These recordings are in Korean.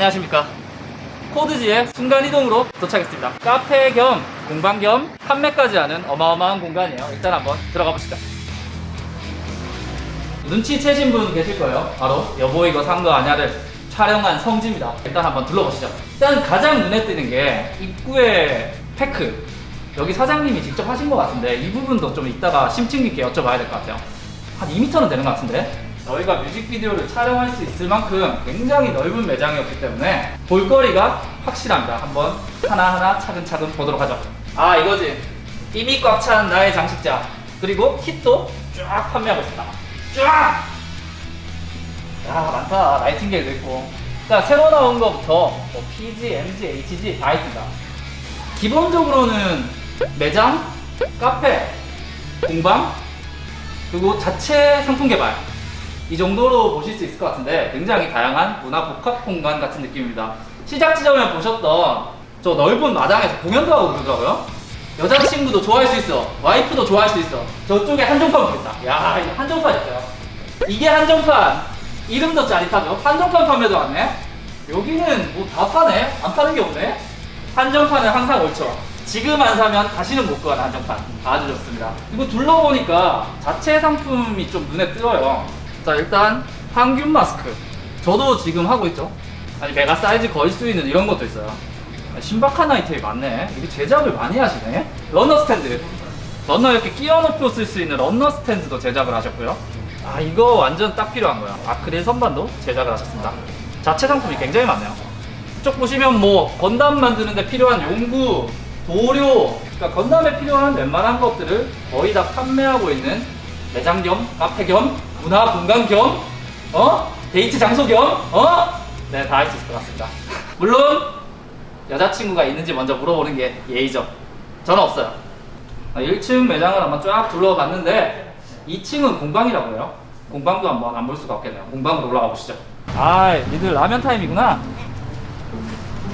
안녕하십니까. 코드지의 순간이동으로 도착했습니다. 카페 겸 공방 겸 판매까지 하는 어마어마한 공간이에요. 일단 한번 들어가 보시죠. 눈치채신 분 계실 거예요. 바로 여보 이거 산 거 아냐를 촬영한 성지입니다. 일단 한번 둘러보시죠. 일단 가장 눈에 띄는 게 입구에 패크. 여기 사장님이 직접 하신 것 같은데 이 부분도 좀 이따가 심층 깊게 여쭤봐야 될 것 같아요. 한 2m는 되는 것 같은데 저희가 뮤직비디오를 촬영할 수 있을 만큼 굉장히 넓은 매장이었기 때문에 볼거리가 확실합니다. 한번 하나하나 차근차근 보도록 하죠. 아 이거지. 이미 꽉 찬 나의 장식자 그리고 킷도 쫙 판매하고 있습니다. 쫙! 야 많다. 나이팅게일도 있고. 자 새로 나온 거부터 뭐 PG, MG, HG 다 있습니다. 기본적으로는 매장, 카페, 공방, 그리고 자체 상품 개발 이 정도로 보실 수 있을 것 같은데 굉장히 다양한 문화 복합 공간 같은 느낌입니다. 시작 지점에 보셨던 저 넓은 마당에서 공연도 하고 그러더라고요. 여자친구도 좋아할 수 있어, 와이프도 좋아할 수 있어. 저쪽에 한정판 보겠다. 야, 한정판 있어요. 이게 한정판. 이름도 짜릿하죠. 한정판 판매도 하네. 여기는 뭐 다 파네. 안 파는 게 없네. 한정판은 항상 옳죠. 지금 안 사면 다시는 못 구하는 한정판. 아주 좋습니다. 이거 둘러보니까 자체 상품이 좀 눈에 띄어요. 자, 일단 항균 마스크. 저도 지금 하고 있죠. 아니, 메가 사이즈 걸 수 있는 이런 것도 있어요. 아, 신박한 아이템이 많네. 이게 제작을 많이 하시네. 러너 스탠드. 러너 이렇게 끼워놓고 쓸 수 있는 러너 스탠드도 제작을 하셨고요. 아, 이거 완전 딱 필요한 거야. 아크릴 선반도 제작을 하셨습니다. 자체 상품이 굉장히 많네요. 이쪽 보시면 뭐 건담 만드는데 필요한 용구, 도료, 그러니까 건담에 필요한 웬만한 것들을 거의 다 판매하고 있는 매장 겸 카페 겸 문화 공간 겸 어? 데이트 장소 겸 어? 네, 다 할 수 있을 것 같습니다. 물론 여자친구가 있는지 먼저 물어보는 게 예의죠. 저는 없어요. 1층 매장을 한번 쫙 둘러봤는데 2층은 공방이라고 해요. 공방도 한번 안 볼 수가 없겠네요. 공방으로 올라가 보시죠. 아, 니들 라면 타임이구나.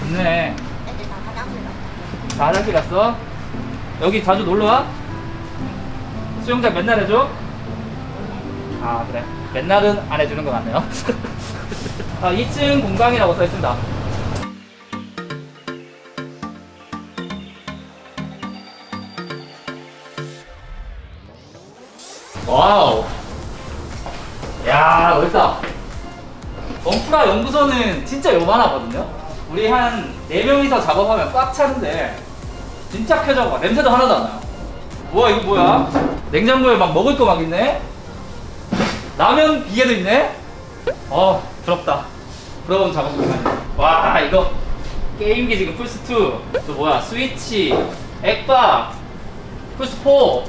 좋네. 애들 다 화장실 가. 다 화장실 갔어? 여기 자주 놀러 와? 수영장 맨날 해줘? 아 그래? 맨날은 안 해주는 것 같네요. 아 2층 공방이라고 써있습니다. 와우. 야 넓다. 원프라 연구소는 진짜 요만하거든요? 우리 한 4명이서 작업하면 꽉 차는데 진짜 쾌적하 냄새도 하나도 안 나요. 우와 이거 뭐야? 냉장고에 막 먹을 거 막 있네 라면 비계도 있네 어 부럽다 부러운 작업 공간이야 와 이거 게임기 지금 플스2 또 뭐야 스위치 액박 플스4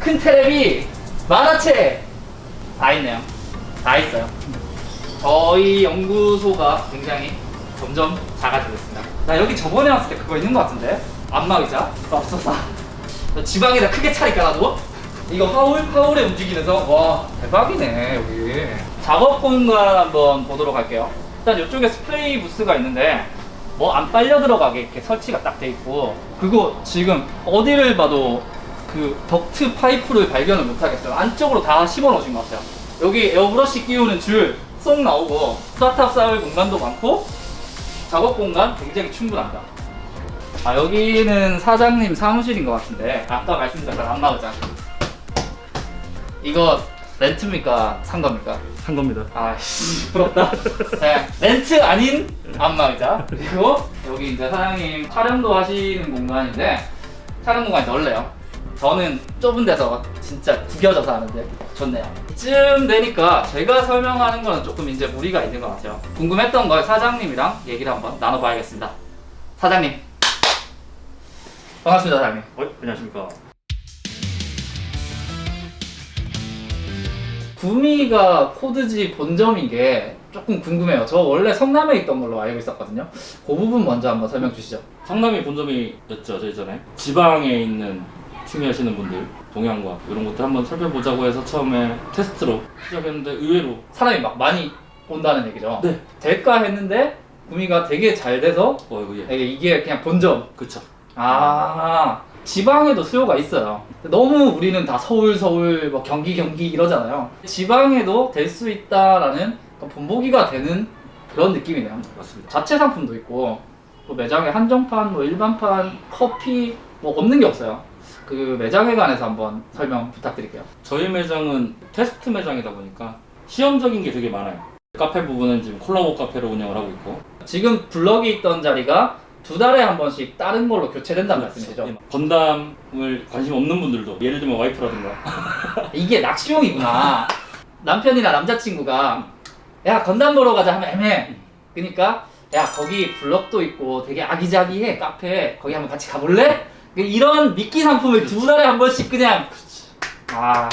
큰 테레비 만화책 다 있네요 다 있어요 저희 연구소가 굉장히 점점 작아지고 있습니다. 나 여기 저번에 왔을 때 그거 있는 것 같은데? 안마 의자? 없었어. 나 지방에다 크게 차니까 나도? 이거 하울, 하울에 움직이면서 와 대박이네 여기. 작업 공간 한번 보도록 할게요. 일단 이쪽에 스프레이 부스가 있는데 뭐 안 빨려 들어가게 이렇게 설치가 딱 돼 있고 그거 지금 어디를 봐도 그 덕트 파이프를 발견을 못 하겠어요. 안쪽으로 다 심어 놓으신 것 같아요. 여기 에어브러쉬 끼우는 줄 쏙 나오고 스타트업 쌓을 공간도 많고 작업 공간 굉장히 충분합니다. 아 여기는 사장님 사무실인 것 같은데 아까 말씀드렸던 안마의자 이거 렌트입니까 산 겁니까? 한 겁니다. 아씨 부럽다. 네, 렌트 아닌 안마의자 그리고 여기 이제 사장님 촬영도 하시는 공간인데 촬영 공간이 넓네요. 저는 좁은 데서 진짜 구겨져서 하는데 좋네요. 이쯤 되니까 제가 설명하는 거는 조금 이제 무리가 있는 것 같아요. 궁금했던 걸 사장님이랑 얘기를 한번 나눠봐야겠습니다. 사장님 반갑습니다, 사장님. 어, 안녕하십니까. 구미가 코드지 본점인 게 조금 궁금해요. 저 원래 성남에 있던 걸로 알고 있었거든요. 그 부분 먼저 한번 설명 주시죠. 성남이 본점이었죠, 저 예전에. 지방에 있는 취미 하시는 분들, 동양과 이런 것들 한번 살펴보자고 해서 처음에 테스트로 시작했는데 의외로 사람이 막 많이 온다는 얘기죠. 네. 될까 했는데 구미가 되게 잘 돼서 어, 이거 예. 이게 그냥 본점. 그쵸. 아 지방에도 수요가 있어요. 너무 우리는 다 서울 서울 뭐 경기 경기 이러잖아요. 지방에도 될 수 있다라는 어떤 본보기가 되는 그런 느낌이네요. 맞습니다. 자체 상품도 있고 뭐 매장에 한정판, 뭐 일반판, 커피 뭐 없는 게 없어요. 그 매장에 관해서 한번 설명 부탁드릴게요. 저희 매장은 테스트 매장이다 보니까 시험적인 게 되게 많아요. 카페 부분은 지금 콜라보 카페로 운영을 하고 있고 지금 블럭이 있던 자리가 두 달에 한 번씩 다른 걸로 교체된다는 말씀이시죠? 건담을 관심 없는 분들도 예를 들면 와이프라든가 이게 낚시용이구나. 남편이나 남자친구가 야 건담 보러 가자 하면 애매해. 그러니까 야 거기 블럭도 있고 되게 아기자기해 카페 거기 한번 같이 가볼래? 이런 미끼 상품을 두 달에 한 번씩 그냥 아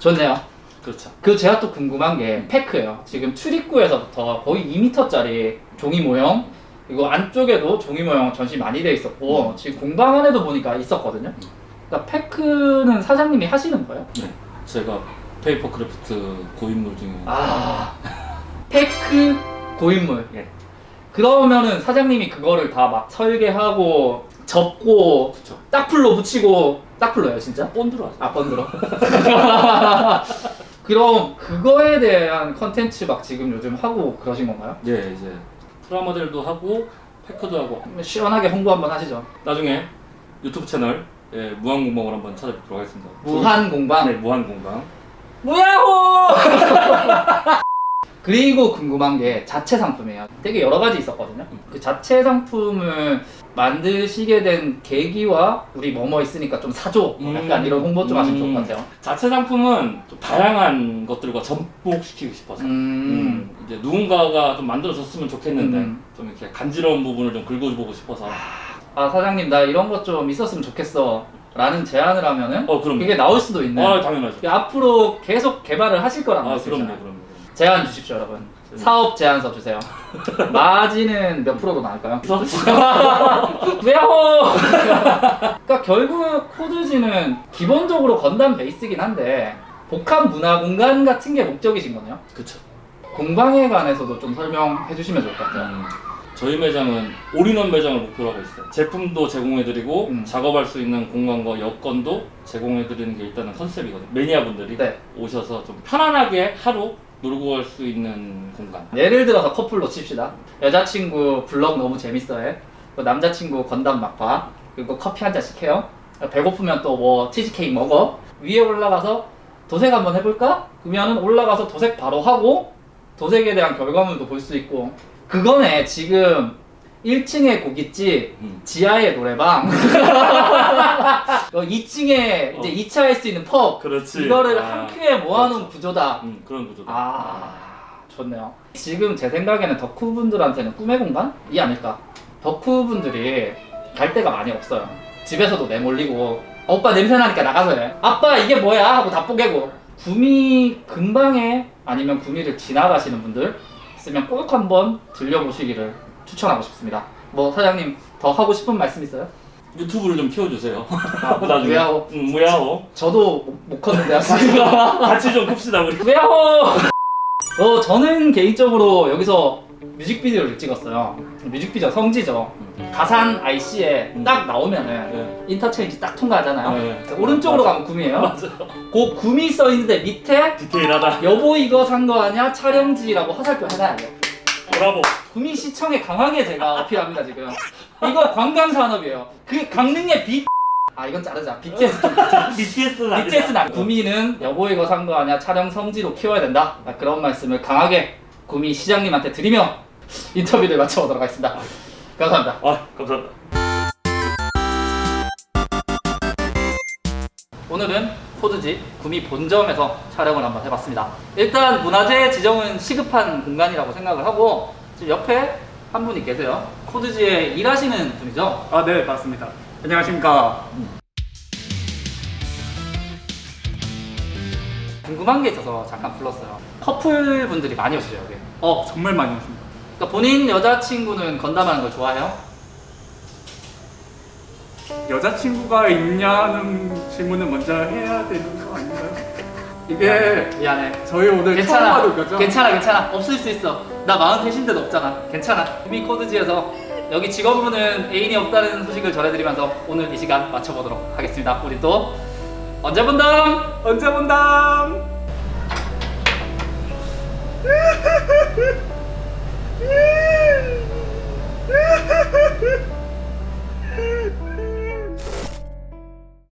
좋네요. 그렇죠. 그 제가 또 궁금한 게 패크예요. 지금 출입구에서부터 거의 2m짜리 종이 모형 그리고 안쪽에도 종이 모형 전시 많이 돼 있었고 지금 공방 안에도 보니까 있었거든요. 그러니까 패크는 사장님이 하시는 거예요? 네. 제가 페이퍼 크래프트 고인물 중에 아 패크 고인물. 예. 그러면은 사장님이 그거를 다 막 설계하고 접고 그쵸. 딱풀로 붙이고 딱풀로요 진짜? 본드로 하죠. 아 번들어. 그럼 그거에 대한 컨텐츠 막 지금 요즘 하고 그러신 건가요? 예, 이제 프라모델도 하고 패크도 하고 시원하게 홍보 한번 하시죠. 나중에 유튜브 채널 예, 무한공방을 한번 찾아뵙도록 하겠습니다. 무한 공방. 네, 무한공방. 무야호! 그리고 궁금한 게 자체 상품이에요. 되게 여러 가지 있었거든요. 그 자체 상품을 만드시게 된 계기와 우리 뭐뭐 있으니까 좀 사줘. 음. 약간 이런 홍보 좀 하시면 좋을 것 음. 같아요. 자체 상품은 좀 다양한 것들과 접목시키고 싶어서 음. 음, 이제 누군가가 좀 만들어줬으면 좋겠는데 음. 좀 이렇게 간지러운 부분을 좀 긁어보고 싶어서 아 사장님 나 이런 것 좀 있었으면 좋겠어. 라는 제안을 하면은 어 그럼 그게 나올 수도 있는. 아 당연하죠. 앞으로 계속 개발을 하실 거란 아 말씀이잖아요. 그럼요, 그럼요. 제안 주십시오, 여러분. 네. 사업 제안서 주세요. 마진은 몇 프로로 나올까요? 왜요? 그러니까 결국 코드지는 기본적으로 건담 베이스긴 한데 복합 문화 공간 같은 게 목적이신 거네요. 그쵸. 공방에 관해서도 좀 설명해 주시면 좋을 것 같아요. 음, 저희 매장은 올인원 매장을 목표로 하고 있어요. 제품도 제공해드리고 음. 작업할 수 있는 공간과 여건도 제공해드리는 게 일단은 컨셉이거든요. 매니아분들이 네. 오셔서 좀 편안하게 하루 놀고 갈 수 있는 공간. 예를 들어서 커플로 칩시다. 여자친구 블ог 너무 재밌어해. 그 남자친구 건담 막파. 그리고 커피 한 잔씩 해요. 배고프면 또 뭐 치즈케이크 먹어. 위에 올라가서 도색 한번 해볼까? 그러면은 올라가서 도색 바로 하고 도색에 대한 결과물도 볼 수 있고. 그거네 지금 1층에 고깃집, 음. 지하에 노래방, 2층에 이제 어. 2차 할 수 있는 펍. 그렇지. 이거를 아, 한 큐에 모아놓은 그렇죠. 구조다. 음, 그런 구조다. 아 좋네요. 지금 제 생각에는 덕후분들한테는 꿈의 공간이 아닐까. 덕후분들이 갈 데가 많이 없어요. 집에서도 내몰리고 어, 오빠 냄새 나니까 나가서 해. 아빠 이게 뭐야 하고 다 뽀개고. 구미 근방에 아니면 구미를 지나가시는 분들 있으면 꼭 한번 들려보시기를 추천하고 싶습니다. 뭐 사장님 더 하고 싶은 말씀 있어요? 유튜브를 좀 키워주세요. 아, 나중에. 왜요? 음, 무야호. 저도 못, 못 컸는데 아직. 같이 좀 큽시다 우리. 왜요? 어, 저는 개인적으로 여기서 뮤직비디오를 찍었어요. 뮤직비디오 성지죠. 가산 IC에 음. 딱 나오면은 네. 인터체인지 딱 통과하잖아요. 네. 오른쪽으로 가면 구미예요. 맞아. 그 구미 써 있는데 밑에 디테일하다. 여보 이거 산 거 아니야? 촬영지라고 화살표 해놔야 돼요. 브라보. 구미 시청에 강하게 제가 어필합니다 지금. 이거 관광 산업이에요. 그 강릉의 빛. 아 이건 자르자. BTS BTS는 BTS는 아니- 구미는 여보 이 거 산 거 아니야 촬영 성지로 키워야 된다 아, 그런 말씀을 강하게 구미 시장님한테 드리며 인터뷰를 마쳐보도록 하겠습니다 감사합니다 아 감사합니다. 오늘은 포드지 구미 본점에서 촬영을 한번 해봤습니다 일단 문화재 지정은 시급한 공간이라고 생각을 하고 지금 옆에 한 분이 계세요 코드지에 일하시는 분이죠 아, 네, 맞습니다. 안녕하십니까. 궁금한 게 있어서 잠깐 불렀어요 커플 분들이 많이 오시죠 여기 어, 정말 많이 오십니다. 그러니까 본인 여자친구는 건담하는 걸 좋아해요? 여자친구가 있냐는 질문을 먼저 해야 되는 거 아닌가요? 이게 미안해. 저희 오늘 괜찮아. 처음 받은 거죠? 괜찮아, 괜찮아. 없을 수 있어. 나 마흔 셋인데도 없잖아. 괜찮아. 우비 코드지에서 여기 직원분은 애인이 없다는 소식을 전해드리면서 오늘 이 시간 마쳐보도록 하겠습니다. 우리 또 언제 본담? 언제 본담?